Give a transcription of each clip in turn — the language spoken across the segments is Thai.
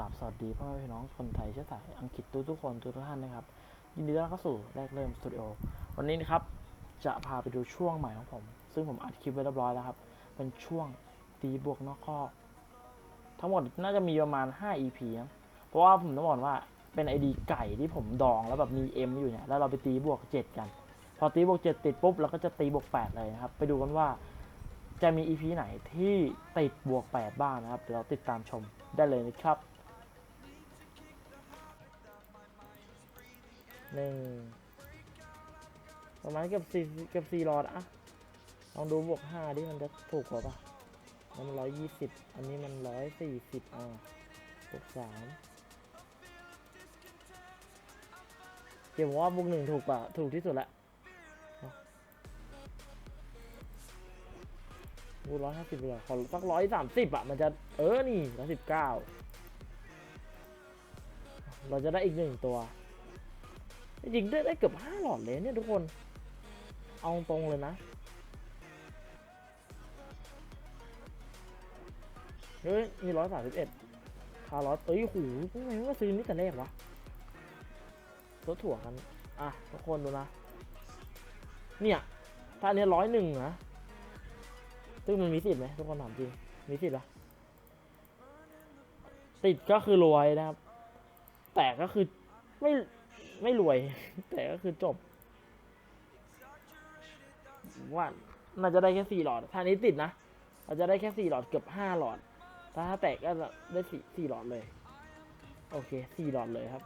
ราบสวัสดีพ่อแม่พี่น้องคนไทยเชื้อสายอังกฤษทุกทุกคนทุกท่านนะครับ ยินดีต้อนรับเข้าสู่แรกเริ่มสตูดิโอวันนี้นะครับจะพาไปดูช่วงใหม่ของผม ซึ่งผมอัดคลิปไว้เรียบร้อยแล้วครับ เป็นช่วงตีบวกนอกข้อ ทั้งหมดน่าจะมีประมาณ 5 EP นะเพราะว่าผมต้องบอกว่าเป็นไอดีไก่ที่ผมดองแล้วแบบมี M อยู่เนี่ยแล้วเราไปตีบวก 7 กัน พอตีบวก 7 ติดปุ๊บเราก็จะตีบวก 8 เลยนะครับ ไปดูกันว่าจะมี EP ไหนที่ติดบวก 8 บ้างนะครับเดี๋ยวเราติดตามชมได้เลยนะครับ หนึ่งประมาณเกือบสี่เกือบสี่หลอดอะลองดูบวกห้าดิมันจะถูกกว่าปะมันร้อยยี่สิบอันนี้มันร้อยสี่สิบอ่าบวกสามเดี๋ยวว่าบวกหนึ่งถูกกว่าถูกที่สุดละเนาะบวกร้อยห้าสิบเลยขอสักร้อยสามสิบอะ มันจะเออนี่ร้อยสิบเก้าเราจะได้อีกหนึ่งตัว จริงได้ได้เกือบห้าหลอดเลยเนี่ยทุกคน เอาตรงเลยนะ เฮ้ย มีร้อยสามสิบเอ็ดคาร์ลอสเอ้ยหูทำไมไม่ซื้อนี่แต่แรกวะรถถั่วกัน อะ ทุกคนดูนะ เนี่ย ถ้าอันเนี้ร้อยหนึ่งนะซึ่งมันมีสิทธิ์ไหมทุกคนถามจริง มีสิทธิ์ปะติดก็คือรวยนะครับ แต่ก็คือไม่ ไม่รวย แต่ก็คือจบว่าน่าจะได้แค่สี่หลอดถ้านี้ติดนะเราจะได้แค่สี่หลอดเกือบห้าหลอด ถ้าถ้าแตกก็จะได้สี่สี่หลอดเลย โอเคสี่หลอดเลยครับ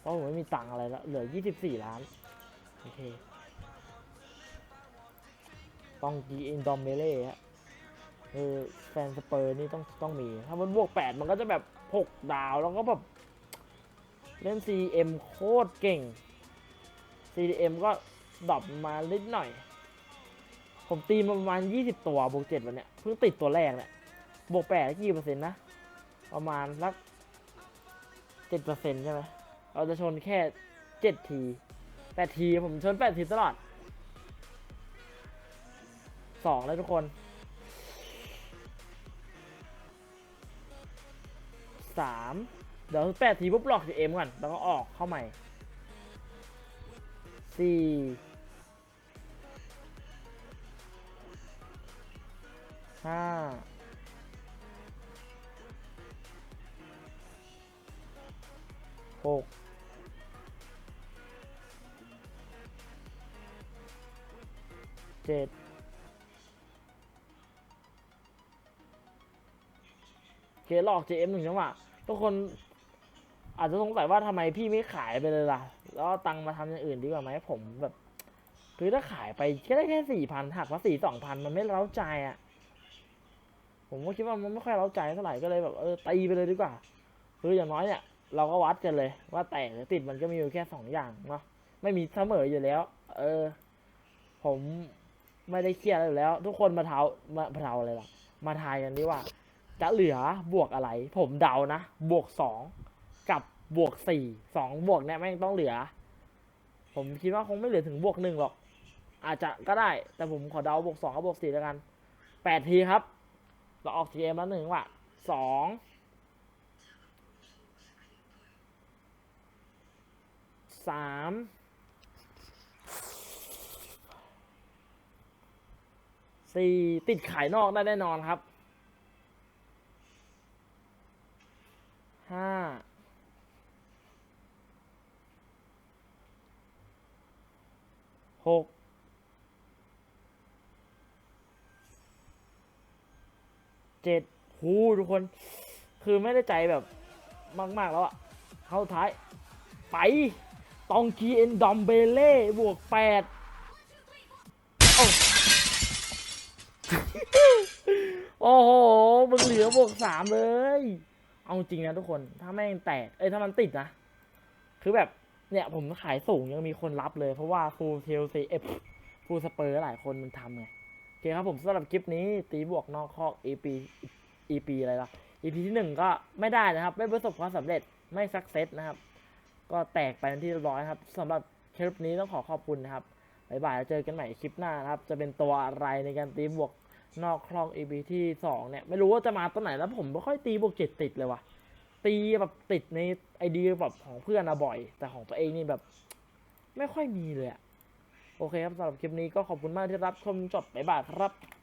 เพราะผมไม่มีตังค์อะไรแล้ว เหลือยี่สิบสี่ล้าน โอเค ต้องกีอินดอมเมเล่ฮะเออแฟนสเปอร์นี่ต้องต้องมี ถ้ามันบวกแปดมันก็จะแบบหกดาวแล้วก็แบบ เล่น CM โคตรเก่ง CDM ก็ดรอปมานิดหน่อย ผมตีมาประมาณ 20 ตัวบวก7วันเนี้ยเพิ่งติดตัวแรกเนี่ยบวก8กี่เปอร์เซ็นต์นะ ประมาณสัก7เปอร์เซ็นต์ใช่ไหมเราจะชนแค่ 7 ที 8 ที ผมชน 8 ทีตลอด 2 แล้วทุกคน3 เดี๋ยวแปดทีปุ๊บหลอกเอ็มก่อน แล้วก็ออกเข้าใหม่สี่ห้าหกเจ็ดเคหลอก JM หนึ่งจังหวะทุกคน อาจจะสงสัยว่าทำไมพี่ไม่ขายไปเลยล่ะ แล้วตังมาทำอย่างอื่นดีกว่าไหมผมแบบ คือถ้าขายไปก็ได้แค่สี่พันหักภาษีสองพันมันไม่เล้าใจอะ ผมก็คิดว่ามันไม่ค่อยเล้าใจเท่าไหร่ก็เลยแบบเออตีไปเลยดีกว่า คืออย่างน้อยเนี่ยเราก็วัดกันเลย ว่าแตกหรือติดมันก็มีอยู่แค่สองอย่างเนาะไม่มีเสมออยู่แล้ว เออ ผมไม่ได้เครียดอะไรอยู่แล้ว ทุกคนมาเท้ามาเท้าอะไรล่ะ มาทายกันดีว่า จะเหลือบวกอะไร ผมเดานะบวกสอง กับบวกสี่สองบวกเนี่ยแม่งต้องเหลือ ผมคิดว่าคงไม่เหลือถึงบวกหนึ่งหรอก อาจจะก็ได้ แต่ผมขอเดาบวกสองกับบวกสี่แล้วกันแปดทีครับ เราออกทีเอ็มแล้วหนึ่งว่ะสองสามสี่ติดขายนอกได้แน่นอนครับห้า หกเจ็ดหูทุกคน คือไม่ได้ใจแบบมาก ๆ แล้วอะเข้าท้าย ไป ตองกีเอ็นดอมเบเล่บวกแปดโอ้โห มึงเหลือบวกสามเลย เอาจริงนะทุกคน ถ้าแม่งแตก เอ้ย ถ้ามันติดนะ คือแบบ เนี่ยผมขายสูงยังมีคนรับเลย เพราะว่าฟูลเทลซีเอฟฟูสเปอร์หลายคนมันทำไงโอเคครับผมสำหรับคลิปนี้ตีบวกนอกคอก EP EP อะไรล่ะ EP ที่หนึ่งก็ไม่ได้นะครับ ไม่ประสบความสำเร็จไม่สักเซสนะครับ ก็แตกไปเป็นที่ร้อยครับสำหรับคลิปนี้ต้องขอขอบคุณนะครับบ๊ายบายแล้วเจอกันใหม่คลิปหน้านะครับ จะเป็นตัวอะไรในการตีบวกนอกคลอง EP ที่สองเนี่ยไม่รู้ว่าจะมาตัวไหนแล้วผมไม่ค่อยตีบวกเจ็ดติดเลยว่ะ ตีแบบติดในไอเดียแบบของเพื่อนอะบ่อย แต่ของตัวเองนี่แบบ ไม่ค่อยมีเลยอะโอเคครับสำหรับคลิปนี้ก็ขอบคุณมากที่รับชมจบบ๊ายบายครับ